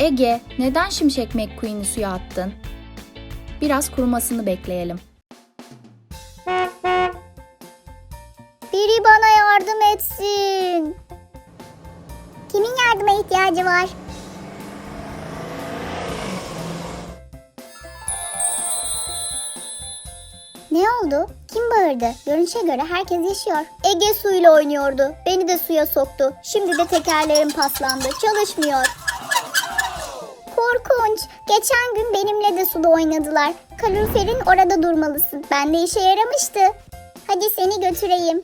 Ege, neden Şimşek McQueen'i suya attın? Biraz kurumasını bekleyelim. Biri bana yardım etsin. Kimin yardıma ihtiyacı var? Ne oldu? Kim bağırdı? Görünüşe göre herkes yaşıyor. Ege suyla oynuyordu. Beni de suya soktu. Şimdi de tekerlerim paslandı. Çalışmıyor. Korkunç. Geçen gün benimle de suda oynadılar. Kaloriferin orada durmalısın. Ben de işe yaramıştı. Hadi seni götüreyim.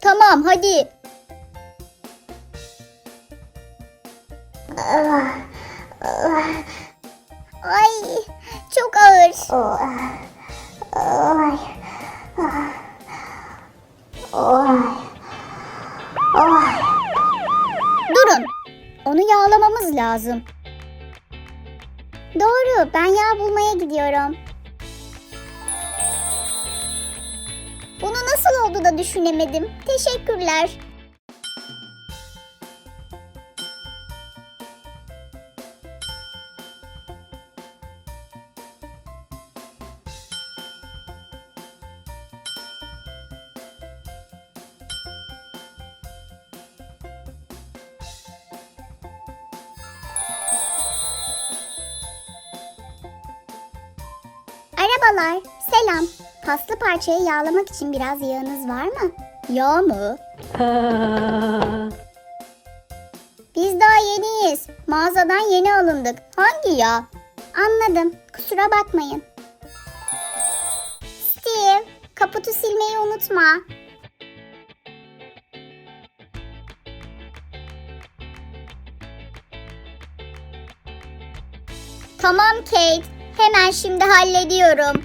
Tamam hadi. Ay çok ağır. Lazım. Doğru ben yağ bulmaya gidiyorum. Bunu nasıl oldu da düşünemedim. Teşekkürler. Arabalar, selam. Paslı parçayı yağlamak için biraz yağınız var mı? Yağ mı? Biz daha yeniyiz. Mağazadan yeni alındık. Hangi yağ? Anladım. Kusura bakmayın. Steve, kaputu silmeyi unutma. Tamam Kate. Hemen şimdi hallediyorum.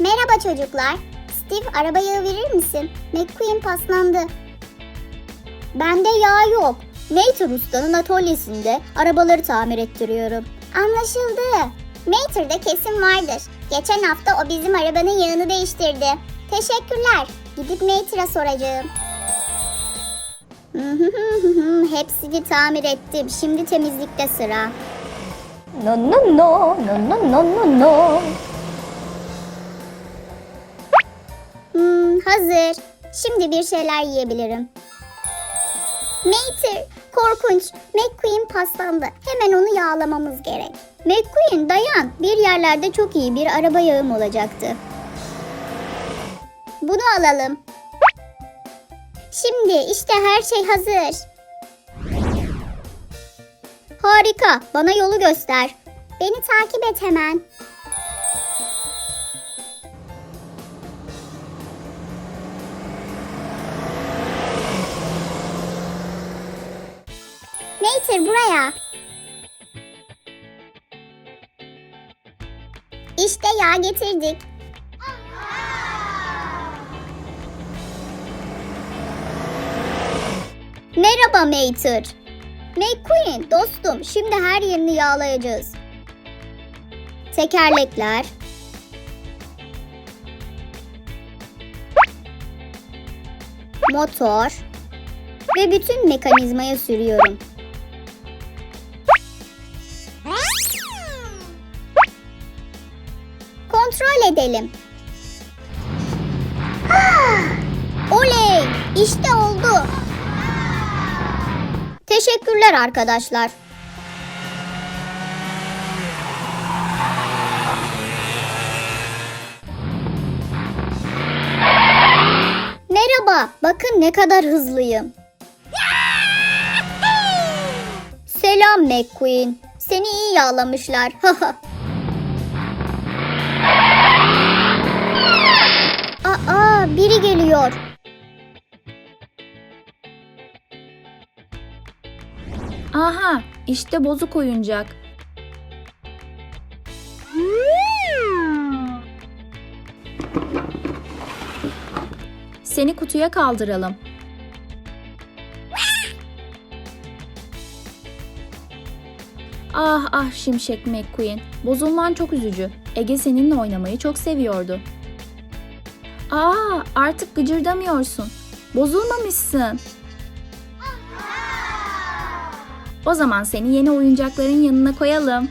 Merhaba çocuklar. Steve araba yağı verir misin? McQueen paslandı. Bende yağ yok. Mater Usta'nın atölyesinde arabaları tamir ettiriyorum. Anlaşıldı. Mater'da kesin vardır. Geçen hafta o bizim arabanın yağını değiştirdi. Teşekkürler. Gidip Mater'a soracağım. Hepsini tamir ettim. Şimdi temizlikte sıra. No no no no no no no no. Hmm, hazır. Şimdi bir şeyler yiyebilirim. Mater, korkunç. McQueen paslandı. Hemen onu yağlamamız gerek. McQueen dayan. Bir yerlerde çok iyi bir araba yağım olacaktı. Bunu alalım. Şimdi işte her şey hazır. Harika. Bana yolu göster. Beni takip et hemen. Mater buraya. İşte yağ getirdik. Merhaba Mater. McQueen dostum şimdi her yerini yağlayacağız. Tekerlekler. Motor. Ve bütün mekanizmaya sürüyorum. Kontrol edelim. Oley! İşte oldu. Teşekkürler arkadaşlar. Merhaba, bakın ne kadar hızlıyım. Selam McQueen. Seni iyi yağlamışlar. Aa, biri geliyor. Aha, işte bozuk oyuncak. Seni kutuya kaldıralım. Ah ah Şimşek McQueen. Bozulman çok üzücü. Ege seninle oynamayı çok seviyordu. Aa artık gıcırdamıyorsun. Bozulmamışsın. O zaman seni yeni oyuncakların yanına koyalım.